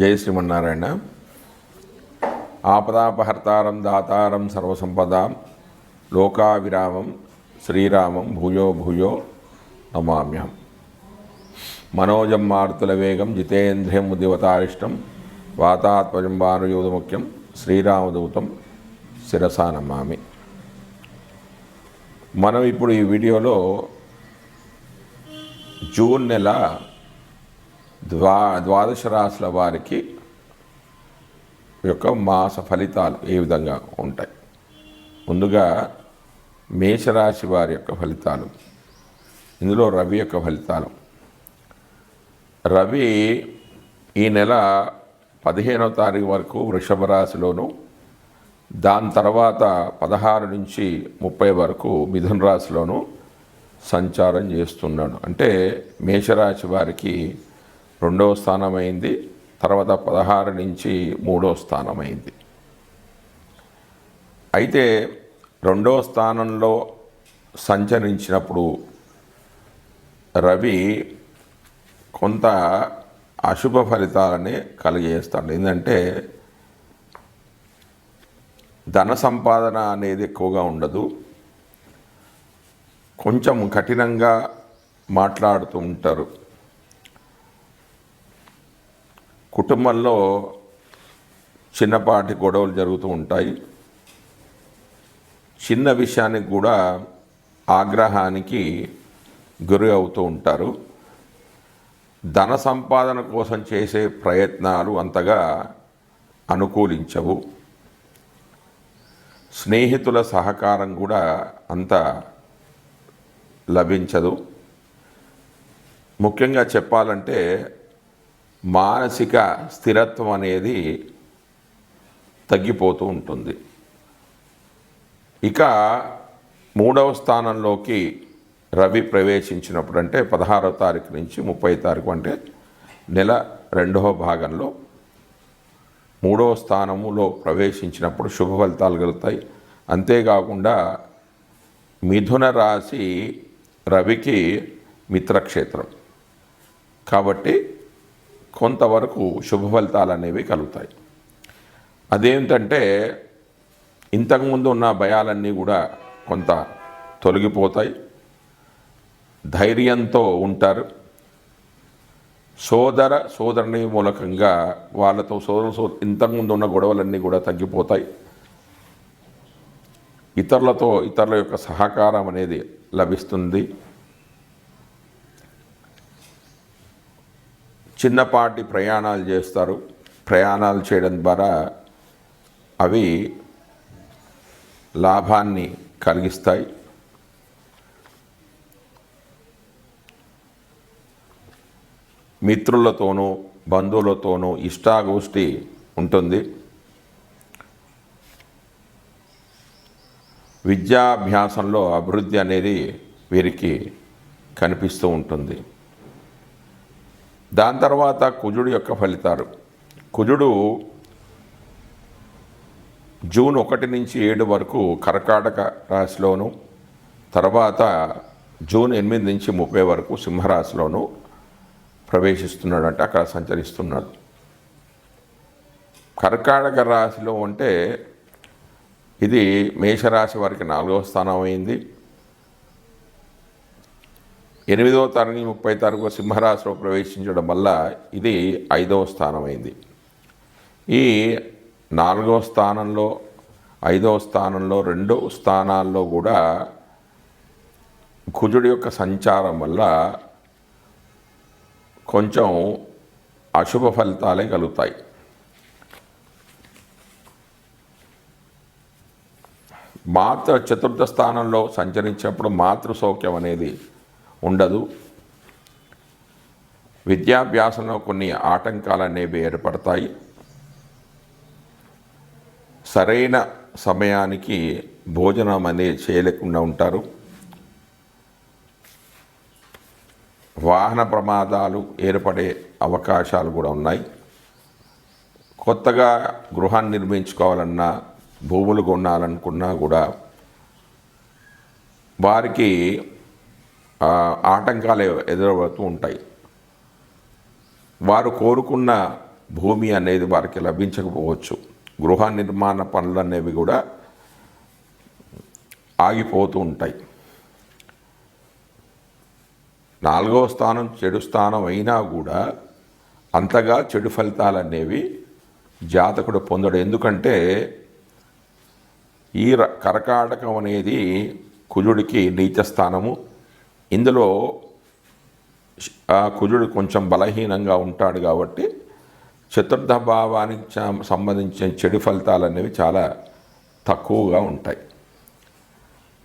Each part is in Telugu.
జై శ్రీమన్నారాయణ. ఆపదాపహర్తారం దాతారం సర్వసంపదాం లోకావిరామం శ్రీరామం భూయో భూయో నమామ్యం మనోజం మారుతుల వేగం జితేంద్రియం ఉదివతారిష్టం వాతాత్మజం భానుయోధముఖ్యం శ్రీరామదూతం శిరసా నమామి. మనం ఇప్పుడు ఈ వీడియోలో జూన్ నెల ద్వా ద్వాదశ రాశుల వారికి యొక్క మాస ఫలితాలు ఏ విధంగా ఉంటాయి? ముందుగా మేషరాశి వారి యొక్క ఫలితాలు ఇందులో రవి యొక్క ఫలితాలు. రవి ఈ నెల పదిహేనవ తారీఖు వరకు వృషభ రాశిలోను దాని తర్వాత పదహారు నుంచి ముప్పై వరకు మిథున రాశిలోను సంచారం చేస్తున్నాడు. అంటే మేషరాశి వారికి రెండవ స్థానమైంది తర్వాత పదహారు నుంచి మూడో స్థానమైంది. అయితే రెండవ స్థానంలో సంచరించినప్పుడు రవి కొంత అశుభ ఫలితాలని కలిగజేస్తాడు. ఏంటంటే ధన సంపాదన అనేది ఎక్కువగా ఉండదు. కొంచెం కఠినంగా మాట్లాడుతూ ఉంటారు. కుటుంబంలో చిన్నపాటి గొడవలు జరుగుతూ ఉంటాయి. చిన్న విషయానికి కూడా ఆగ్రహానికి గురి అవుతూ ఉంటారు. ధన సంపాదన కోసం చేసే ప్రయత్నాలు అంతగా అనుకూలించవు. స్నేహితుల సహకారం కూడా అంత లభించదు. ముఖ్యంగా చెప్పాలంటే మానసిక స్థిరత్వం అనేది తగ్గిపోతూ ఉంటుంది. ఇక మూడవ స్థానంలోకి రవి ప్రవేశించినప్పుడు అంటే పదహారవ తారీఖు నుంచి ముప్పై తారీఖు అంటే నెల రెండవ భాగంలో మూడవ స్థానములో ప్రవేశించినప్పుడు శుభ ఫలితాలు కలుగుతాయి. అంతేకాకుండా మిథున రాశి రవికి మిత్రక్షేత్రం. కాబట్టి కొంతవరకు శుభ ఫలితాలు అనేవి కలుగుతాయి. అదేంటంటే ఇంతకుముందు ఉన్న భయాలన్నీ కూడా కొంత తొలగిపోతాయి. ధైర్యంతో ఉంటారు. సోదర సోదరుని మూలకంగా వాళ్ళతో సోదర సో ఇంతకుముందు ఉన్న గొడవలన్నీ కూడా తగ్గిపోతాయి. ఇతరులతో ఇతరుల యొక్క సహకారం అనేది లభిస్తుంది. చిన్నపాటి ప్రయాణాలు చేస్తారు. ప్రయాణాలు చేయడం ద్వారా అవి లాభాన్ని కలిగిస్తాయి. మిత్రులతోనూ బంధువులతోనూ ఇష్టాగోష్ఠి ఉంటుంది. విద్యాభ్యాసంలో అభివృద్ధి అనేది వీరికి కనిపిస్తూ ఉంటుంది. దాని తర్వాత కుజుడు యొక్క ఫలితాలు. కుజుడు జూన్ ఒకటి నుంచి ఏడు వరకు కర్కాటక రాశిలోను తర్వాత జూన్ ఎనిమిది నుంచి ముప్పై వరకు సింహరాశిలోను ప్రవేశిస్తున్నాడు అంటే అక్కడ సంచరిస్తున్నాడు. కర్కాటక రాశిలో ఉంటే ఇది మేషరాశి వారికి నాలుగవ స్థానం అయింది. ఎనిమిదవ తరగతి ముప్పై తారీఖు సింహరాశిలో ప్రవేశించడం వల్ల ఇది ఐదవ స్థానమైంది. ఈ నాలుగవ స్థానంలో ఐదవ స్థానంలో రెండో స్థానాల్లో కూడా కుజుడి యొక్క సంచారం వల్ల కొంచెం అశుభ ఫలితాలే కలుగుతాయి. మాతృ చతుర్థ స్థానంలో సంచరించినప్పుడు మాతృ సౌఖ్యం అనేది ఉండదు. విద్యాభ్యాసంలో కొన్ని ఆటంకాలు అనేవి ఏర్పడతాయి. సరైన సమయానికి భోజనం అనేది చేయలేకుండా ఉంటారు. వాహన ప్రమాదాలు ఏర్పడే అవకాశాలు కూడా ఉన్నాయి. కొత్తగా గృహాన్ని నిర్మించుకోవాలన్నా భూములు కొనాలనుకున్నా కూడా వారికి ఆటంకాలు ఎదురవుతూ ఉంటాయి. వారు కోరుకున్న భూమి అనేది వారికి లభించకపోవచ్చు. గృహ నిర్మాణ పనులు అనేవి కూడా ఆగిపోతూ ఉంటాయి. నాలుగవ స్థానం చెడు స్థానం అయినా కూడా అంతగా చెడు ఫలితాలు అనేవి జాతకుడు పొందడు. ఎందుకంటే ఈ ర- కర్కాటకం అనేది కుజుడికి నీచ స్థానము ఇందులో ఆ కుజుడు కొంచెం బలహీనంగా ఉంటాడు కాబట్టి చతుర్థ భావానికి సంబంధించిన చెడు ఫలితాలు అనేవి చాలా తక్కువగా ఉంటాయి.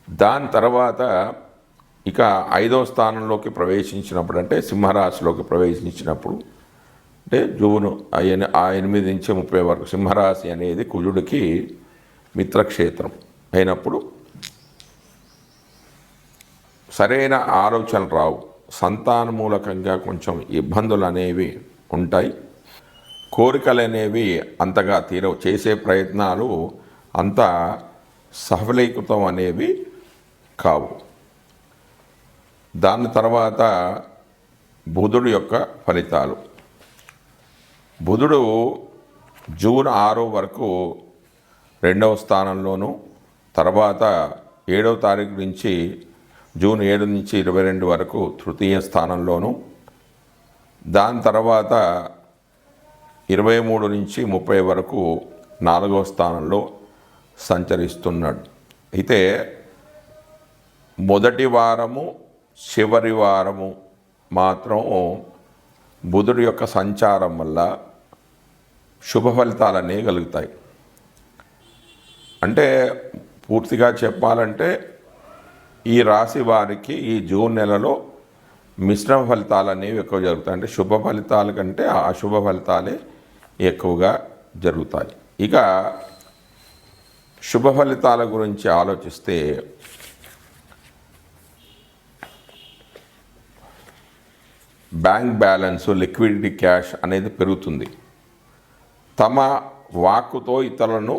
దాని తర్వాత ఇక ఐదో స్థానంలోకి ప్రవేశించినప్పుడు అంటే సింహరాశిలోకి ప్రవేశించినప్పుడు అంటే జూను ఆ ఆ ఎనిమిది నుంచి ముప్పై వరకు సింహరాశి అనేది కుజుడికి మిత్రక్షేత్రం అయినప్పుడు సరైన ఆలోచనలు రావు. సంతాన మూలకంగా కొంచెం ఇబ్బందులు అనేవి ఉంటాయి. కోరికలు అనేవి అంతగా తీరవు. చేసే ప్రయత్నాలు అంత సఫలీకృతం అనేవి కావు. దాని తర్వాత బుధుడు యొక్క ఫలితాలు. బుధుడు జూన్ ఆరో వరకు రెండవ స్థానంలోను తర్వాత ఏడవ తారీఖు నుంచి జూన్ ఏడు నుంచి ఇరవై రెండు వరకు తృతీయ స్థానంలోను దాని తర్వాత ఇరవై మూడు నుంచి ముప్పై వరకు నాలుగవ స్థానంలో సంచరిస్తున్నాడు. అయితే మొదటి వారము చివరి వారము మాత్రం బుధుడి యొక్క సంచారం వల్ల శుభ ఫలితాలు అనేవి కలుగుతాయి. అంటే పూర్తిగా చెప్పాలంటే ఈ రాశి వారికి ఈ జూన్ నెలలో మిశ్రమ ఫలితాలు అనేవి ఎక్కువ జరుగుతాయి. అంటే శుభ ఫలితాల కంటే అశుభ ఫలితాలే ఎక్కువగా జరుగుతాయి. ఇక శుభ ఫలితాల గురించి ఆలోచిస్తే బ్యాంక్ బ్యాలెన్స్ లిక్విడిటీ క్యాష్ అనేది పెరుగుతుంది. తమ వాక్కుతో ఇతరులను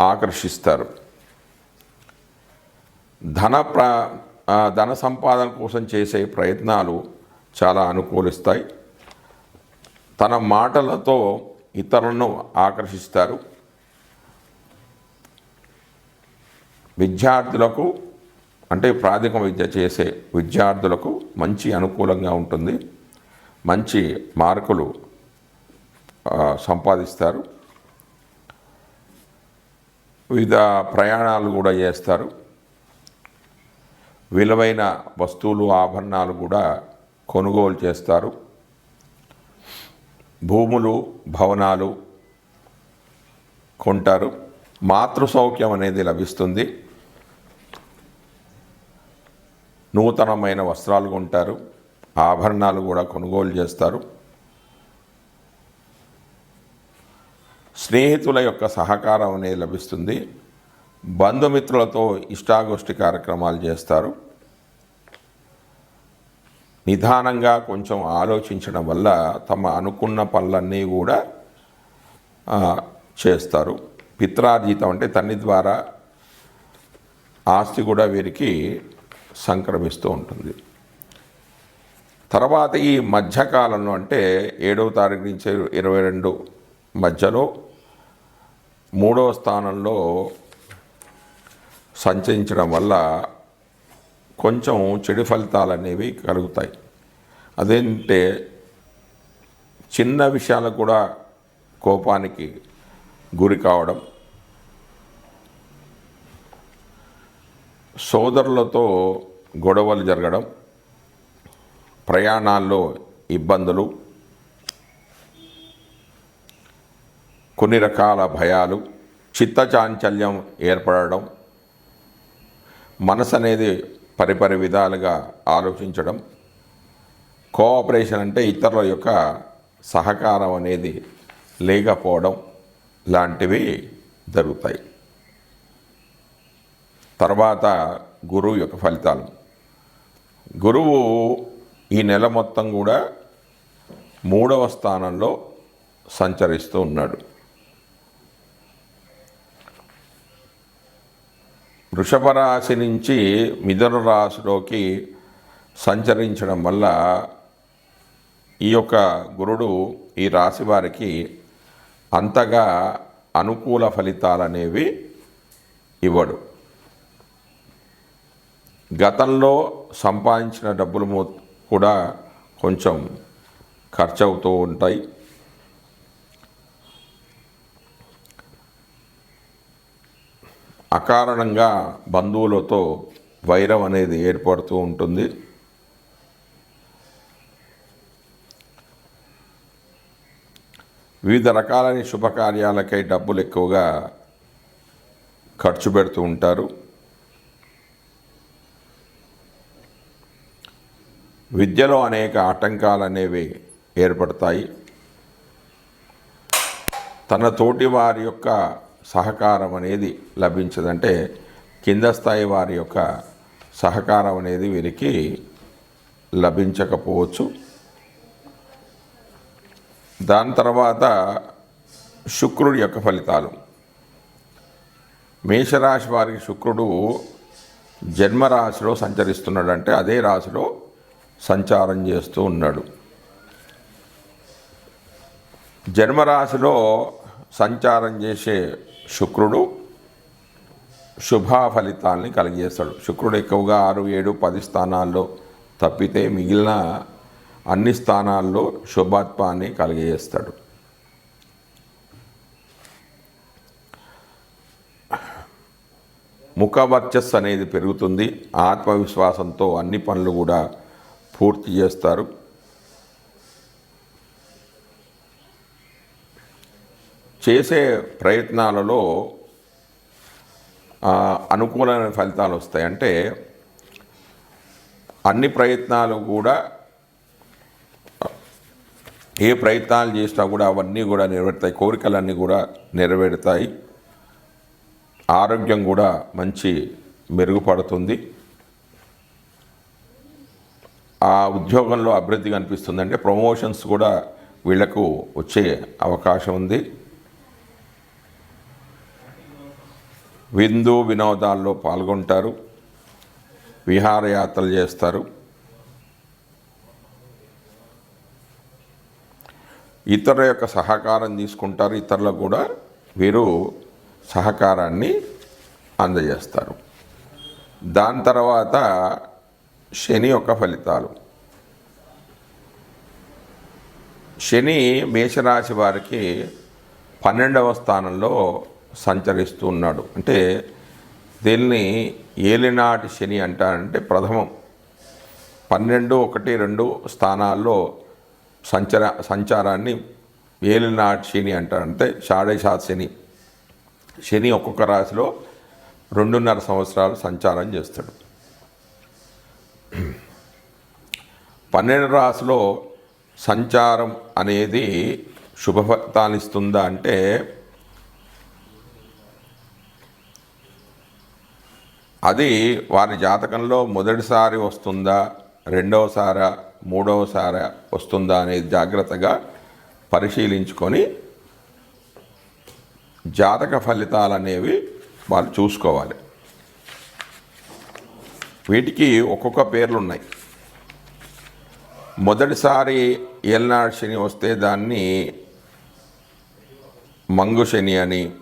ఆకర్షిస్తారు. ధన ప్ర ధన సంపాదన కోసం చేసే ప్రయత్నాలు చాలా అనుకూలిస్తాయి. తన మాటలతో ఇతరులను ఆకర్షిస్తారు. విద్యార్థులకు అంటే ప్రాథమిక విద్య చేసే విద్యార్థులకు మంచి అనుకూలంగా ఉంటుంది. మంచి మార్కులు సంపాదిస్తారు. వివిధ ప్రయాణాలు కూడా చేస్తారు. విలువైన వస్తువులు ఆభరణాలు కూడా కొనుగోలు చేస్తారు. భూములు భవనాలు కొంటారు. మాతృ సౌఖ్యం అనేది లభిస్తుంది. నూతనమైన వస్త్రాలు కొంటారు. ఆభరణాలు కూడా కొనుగోలు చేస్తారు. స్నేహితుల యొక్క సహకారం అనేది లభిస్తుంది. బంధుమిత్రులతో ఇష్టాగోష్ఠి కార్యక్రమాలు చేస్తారు. నిదానంగా కొంచెం ఆలోచించడం వల్ల తమ అనుకున్న పనులన్నీ కూడా చేస్తారు. పిత్రార్జితం అంటే తన్ని ద్వారా ఆస్తి కూడా వీరికి సంక్రమిస్తూ ఉంటుంది. తర్వాత ఈ మధ్యకాలంలో అంటే ఏడవ తారీఖు నుంచి ఇరవై రెండు మధ్యలో మూడవ స్థానంలో సంచరించడం వల్ల కొంచెం చెడు ఫలితాలు అనేవి కలుగుతాయి. అదేంటే చిన్న విషయాలు కూడా కోపానికి గురి కావడం. సోదరులతో గొడవలు జరగడం. ప్రయాణాల్లో ఇబ్బందులు. కొన్ని రకాల భయాలు. చిత్తచాంచల్యం ఏర్పడడం. మనసు అనేది పరిపరి విధాలుగా ఆలోచించడం కోఆపరేషన్ అంటే ఇతరుల యొక్క సహకారం అనేది లేకపోవడం లాంటివి జరుగుతాయి. తర్వాత గురువు యొక్క ఫలితాలు. గురువు ఈ నెల మొత్తం కూడా మూడవ స్థానంలో సంచరిస్తూ ఉన్నాడు. వృషభ రాశి నుంచి మిథున రాశిలోకి సంచరించడం వల్ల ఈ యొక్క గురుడు ఈ రాశి వారికి అంతగా అనుకూల ఫలితాలు అనేవి ఇవ్వడు. గతంలో సంపాదించిన డబ్బులు కూడా కొంచెం ఖర్చు అవుతూ ఉంటాయి. అకారణంగా బంధువులతో వైరం అనేది ఏర్పడుతూ ఉంటుంది. వివిధ రకాలైన శుభకార్యాలకై డబ్బులు ఎక్కువగా ఖర్చు పెడుతూ ఉంటారు. విద్యలో అనేక ఆటంకాలు అనేవి ఏర్పడతాయి. తన తోటి వారి యొక్క సహకారం అనేది లభించదంటే కింద స్థాయి వారి యొక్క సహకారం అనేది వీరికి లభించకపోవచ్చు. దాని తర్వాత శుక్రుడి యొక్క ఫలితాలు. మేషరాశి వారికి శుక్రుడు జన్మరాశిలో సంచరిస్తున్నాడు అంటే అదే రాశిలో సంచారం చేస్తూ ఉన్నాడు. జన్మరాశిలో సంచారం చేసే శుక్రుడు శుభ ఫలితాల్ని కలిగజేస్తాడు. శుక్రుడు ఎక్కువగా ఆరు ఏడు పది స్థానాల్లో తప్పితే మిగిలిన అన్ని స్థానాల్లో శుభత్వాన్ని కలిగజేస్తాడు. ముఖవర్చస్సు అనేది పెరుగుతుంది. ఆత్మవిశ్వాసంతో అన్ని పనులు కూడా పూర్తి చేస్తారు. చేసే ప్రయత్నాలలో అనుకూలమైన ఫలితాలు వస్తాయి. అంటే అన్ని ప్రయత్నాలు కూడా ఏ ప్రయత్నాలు చేసినా కూడా అవన్నీ కూడా నెరవేరుతాయి. కోరికలన్నీ కూడా నెరవేరుతాయి. ఆరోగ్యం కూడా మంచి మెరుగుపడుతుంది. ఆ ఉద్యోగంలో అభివృద్ధి కనిపిస్తుంది అంటే ప్రమోషన్స్ కూడా వీళ్ళకు వచ్చే అవకాశం ఉంది. విందు వినోదాల్లో పాల్గొంటారు. విహారయాత్రలు చేస్తారు. ఇతరుల యొక్క సహకారం తీసుకుంటారు. ఇతరులకు కూడా వీరు సహకారాన్ని అందజేస్తారు. దాని తర్వాత శని యొక్క ఫలితాలు. శని మేషరాశి వారికి పన్నెండవ స్థానంలో సంచరిస్తూ ఉన్నాడు. అంటే దీన్ని ఏలినాటి శని అంటారంటే ప్రథమం. పన్నెండు ఒకటి రెండు స్థానాల్లో సంచర సంచారాన్ని ఏలినాటి శని అంటారంటే షాడేషాత్ శని. శని ఒక్కొక్క రాశిలో రెండున్నర సంవత్సరాలు సంచారం చేస్తాడు. పన్నెండు రాశిలో సంచారం అనేది శుభఫలితాన్నిస్తుందా అంటే అది వారి జాతకంలో మొదటిసారి వస్తుందా రెండవసారా మూడవసారా వస్తుందా అనేది జాగ్రత్తగా పరిశీలించుకొని జాతక ఫలితాలు అనేవి వాళ్ళు చూసుకోవాలి. వీటికి ఒక్కొక్క పేర్లు ఉన్నాయి మొదటిసారి ఏలనాడు శని వస్తే దాన్ని మంగు శని అని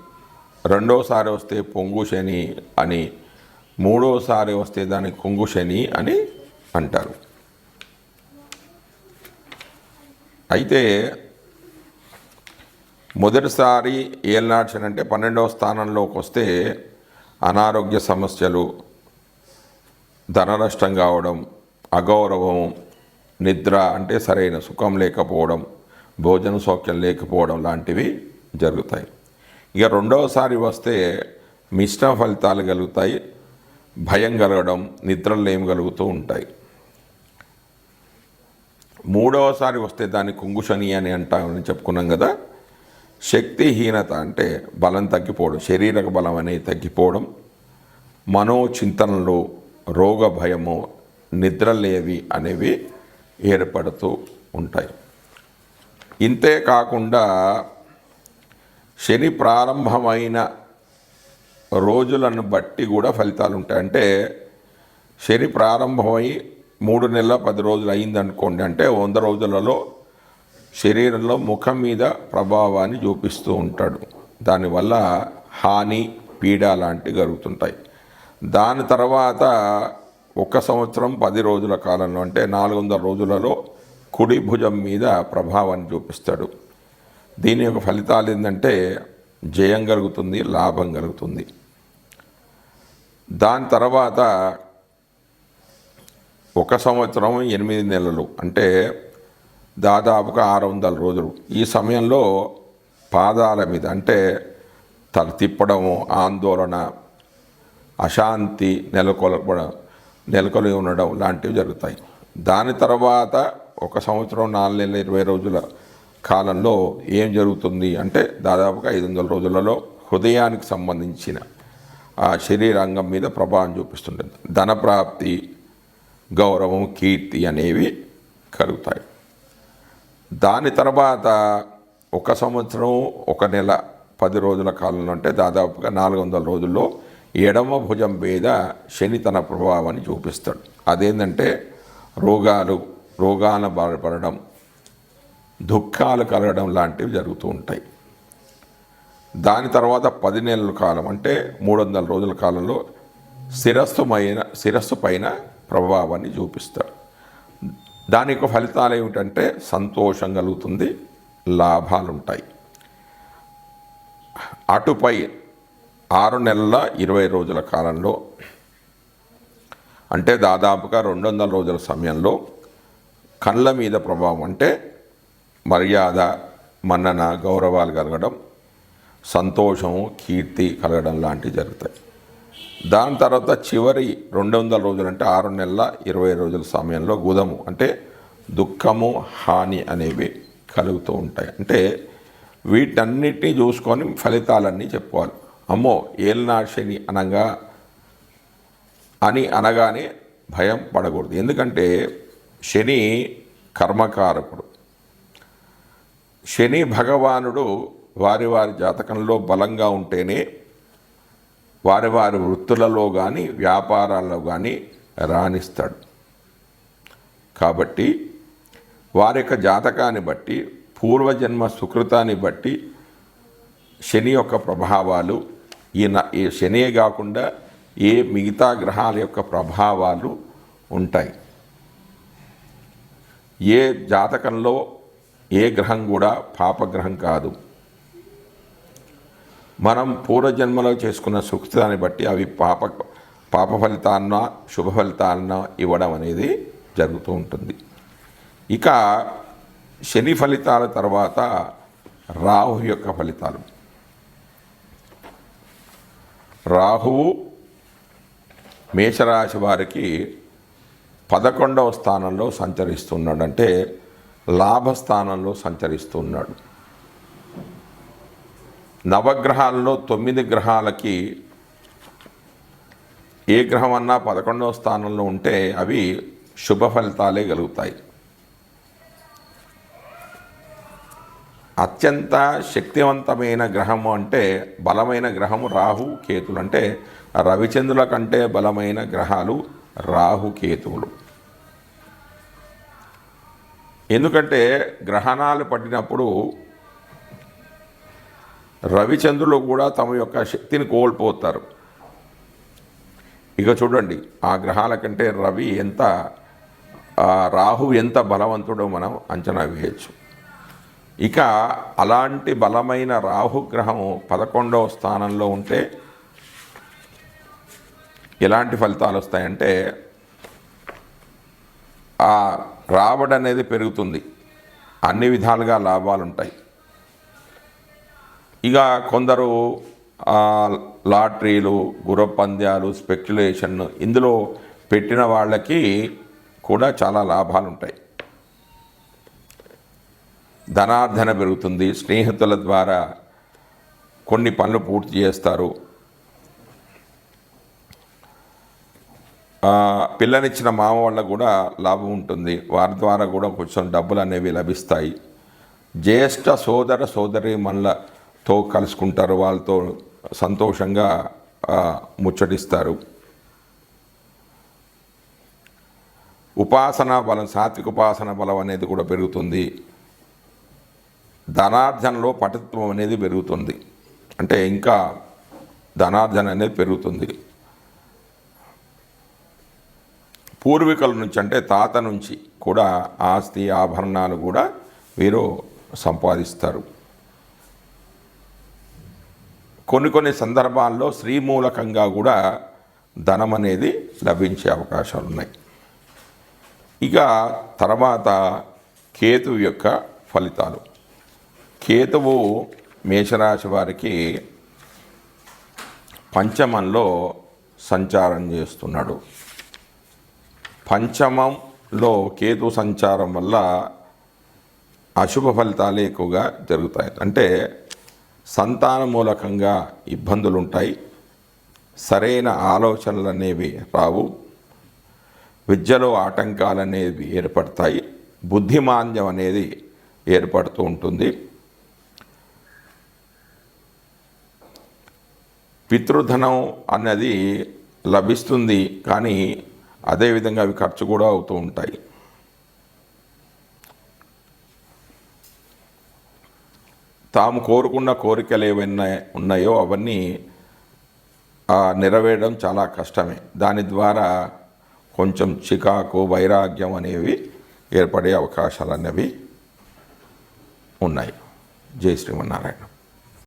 రెండోసారి వస్తే పొంగు శని అని మూడోసారి వస్తే దాన్ని కొంగు శని అని అంటారు. అయితే మొదటిసారి ఏలనాడు శని అంటే పన్నెండవ స్థానంలోకి వస్తే అనారోగ్య సమస్యలు ధననష్టం కావడం అగౌరవం నిద్ర అంటే సరైన సుఖం లేకపోవడం భోజన సౌఖ్యం లేకపోవడం లాంటివి జరుగుతాయి. ఇక రెండవసారి వస్తే మిశ్రమ ఫలితాలు కలుగుతాయి. భయం కలగడం నిద్రలు ఏం కలుగుతూ ఉంటాయి. మూడవసారి వస్తే దాన్ని కుంగుశని అని అంటామని చెప్పుకున్నాం కదా. శక్తిహీనత అంటే బలం తగ్గిపోవడం శరీరక బలం అనేది తగ్గిపోవడం మనోచింతనలు రోగ భయము నిద్రలేవి అనేవి ఏర్పడుతూ ఉంటాయి. ఇంతే కాకుండా శని ప్రారంభమైన రోజులను బట్టి కూడా ఫలితాలు ఉంటాయి అంటే శని ప్రారంభమై మూడు నెలల పది రోజులు అయిందనుకోండి అంటే వంద రోజులలో శరీరంలో ముఖం మీద ప్రభావాన్ని చూపిస్తూ ఉంటాడు. దానివల్ల హాని పీడ లాంటివి జరుగుతుంటాయి. దాని తర్వాత ఒక సంవత్సరం పది రోజుల కాలంలో అంటే నాలుగు వందల రోజులలో కుడి భుజం మీద ప్రభావాన్ని చూపిస్తాడు. దీని యొక్క ఫలితాలు ఏంటంటే జయం కలుగుతుంది లాభం కలుగుతుంది. దాని తర్వాత ఒక సంవత్సరం ఎనిమిది నెలలు అంటే దాదాపుగా ఆరు వందల రోజులు. ఈ సమయంలో పాదాల మీద అంటే తల తిప్పడము ఆందోళన అశాంతి నెలకొల్పడం నెలకొని ఉండడం లాంటివి జరుగుతాయి. దాని తర్వాత ఒక సంవత్సరం నాలుగు నెలల ఇరవై రోజుల కాలంలో ఏం జరుగుతుంది అంటే దాదాపుగా ఐదు వందల రోజులలో హృదయానికి సంబంధించిన ఆ శరీరాంగం మీద ప్రభావం చూపిస్తుంటుంది. ధనప్రాప్తి గౌరవం కీర్తి అనేవి కలుగుతాయి. దాని తర్వాత ఒక సంవత్సరం ఒక నెల పది రోజుల కాలంలో అంటే దాదాపుగా నాలుగు వందల రోజుల్లో ఎడమ భుజం మీద శని తన ప్రభావాన్ని చూపిస్తాడు. అదేంటంటే రోగాలు రోగాన బాధపడడం దుఃఖాలు కలగడం లాంటివి జరుగుతూ ఉంటాయి. దాని తర్వాత పది నెలల కాలం అంటే మూడు వందల రోజుల కాలంలో శిరస్సుమైన శిరస్సు పైన ప్రభావాన్ని చూపిస్తాడు దాని యొక్క ఫలితాలు ఏమిటంటే సంతోషం కలుగుతుంది లాభాలు ఉంటాయి అటుపై ఆరు నెలల ఇరవై రోజుల కాలంలో అంటే దాదాపుగా రెండు వందల రోజుల సమయంలో కళ్ళ మీద ప్రభావం అంటే మర్యాద మన్నన గౌరవాలు కలగడం సంతోషము కీర్తి కలగడం లాంటివి జరుగుతాయి. దాని తర్వాత చివరి రెండు వందల రోజులు అంటే ఆరు నెలల ఇరవై రోజుల సమయంలో గుదము అంటే దుఃఖము హాని అనేవి కలుగుతూ ఉంటాయి. అంటే వీటన్నిటినీ చూసుకొని ఫలితాలన్నీ చెప్పుకోవాలి. అమ్మో ఏలినాడు శని అనగా అని అనగానే భయం పడకూడదు. ఎందుకంటే శని కర్మకారకుడు. శని భగవానుడు వారి వారి జాతకంలో బలంగా ఉంటేనే వారి వారి వృత్తులలో కానీ వ్యాపారాల్లో కానీ రాణిస్తాడు. కాబట్టి వారి యొక్క జాతకాన్ని బట్టి పూర్వజన్మ సుకృతాన్ని బట్టి శని యొక్క ప్రభావాలు ఈ న- ఈ శనియే కాకుండా ఏ మిగతా గ్రహాల యొక్క ప్రభావాలు ఉంటాయి. ఏ జాతకంలో ఏ గ్రహం కూడా పాపగ్రహం కాదు. మనం పూర్వజన్మలో చేసుకున్న సుకృతాన్ని బట్టి అవి పాప పాప ఫలితాన్న శుభ ఫలితాన్న ఇవ్వడం అనేది జరుగుతూ ఉంటుంది. ఇక శని ఫలితాల తర్వాత రాహు యొక్క ఫలితాలు. రాహువు మేషరాశి వారికి పదకొండవ స్థానంలో సంచరిస్తున్నాడంటే లాభస్థానంలో సంచరిస్తున్నాడు. నవగ్రహాల్లో తొమ్మిది గ్రహాలకి ఏ గ్రహం అన్నా పదకొండవ స్థానంలో ఉంటే అవి శుభ ఫలితాలే కలుగుతాయి. అత్యంత శక్తివంతమైన గ్రహము అంటే బలమైన గ్రహము రాహు కేతులు అంటే రవిచంద్రుల కంటే బలమైన గ్రహాలు రాహు కేతువులు. ఎందుకంటే గ్రహణాలు పట్టినప్పుడు రవిచంద్రులు కూడా తమ యొక్క శక్తిని కోల్పోతారు. ఇక చూడండి ఆ గ్రహాల కంటే రవి ఎంత రాహు ఎంత బలవంతుడో మనం అంచనా వేయచ్చు. ఇక అలాంటి బలమైన రాహుగ్రహం పదకొండవ స్థానంలో ఉంటే ఎలాంటి ఫలితాలు వస్తాయంటే ఆ రాబడి అనేది పెరుగుతుంది. అన్ని విధాలుగా లాభాలు ఉంటాయి ఇక కొందరు లాటరీలు గుర్ర పంద్యాలు స్పెక్యులేషన్ ఇందులో పెట్టిన వాళ్ళకి కూడా చాలా లాభాలు ఉంటాయి ధనార్ధన పెరుగుతుంది. స్నేహితుల ద్వారా కొన్ని పనులు పూర్తి చేస్తారు. పిల్లనిచ్చిన మామ వాళ్ళకు కూడా లాభం ఉంటుంది. వారి ద్వారా కూడా కొంచెం డబ్బులు అనేవి లభిస్తాయి. జ్యేష్ఠ సోదర సోదరి మనలతో కలుసుకుంటారు. వాళ్ళతో సంతోషంగా ముచ్చటిస్తారు. ఉపాసన బలం సాత్విక ఉపాసన బలం అనేది కూడా పెరుగుతుంది. ధనార్జనలో పటత్వం అనేది పెరుగుతుంది. అంటే ఇంకా ధనార్జన అనేది పెరుగుతుంది. పూర్వీకుల నుంచి అంటే తాత నుంచి కూడా ఆస్తి ఆభరణాలు కూడా వీరు సంపాదిస్తారు. కొన్ని కొన్ని సందర్భాల్లో శ్రీమూలకంగా కూడా ధనం అనేది లభించే అవకాశాలు ఉన్నాయి. ఇక తర్వాత కేతువు యొక్క ఫలితాలు. కేతువు మేషరాశి వారికి పంచమంలో సంచారం చేస్తున్నాడు. పంచమంలో కేతు సంచారం వల్ల అశుభ ఫలితాలే ఎక్కువగా జరుగుతాయి. అంటే సంతాన మూలకంగా ఇబ్బందులు ఉంటాయి సరైన ఆలోచనలు అనేవి రావు. విద్యలో ఆటంకాలు అనేవి ఏర్పడతాయి. బుద్ధిమాంద్యం అనేది ఏర్పడుతూ ఉంటుంది. పితృధనం అన్నది లభిస్తుంది కానీ అదేవిధంగా అవి ఖర్చు కూడా అవుతూ ఉంటాయి. తాము కోరుకున్న కోరికలు ఏవైనా ఉన్నాయో అవన్నీ నెరవేయడం చాలా కష్టమే. దాని ద్వారా కొంచెం చికాకు వైరాగ్యం అనేవి ఏర్పడే అవకాశాలు అనేవి ఉన్నాయి. జై శ్రీమన్నారాయణ.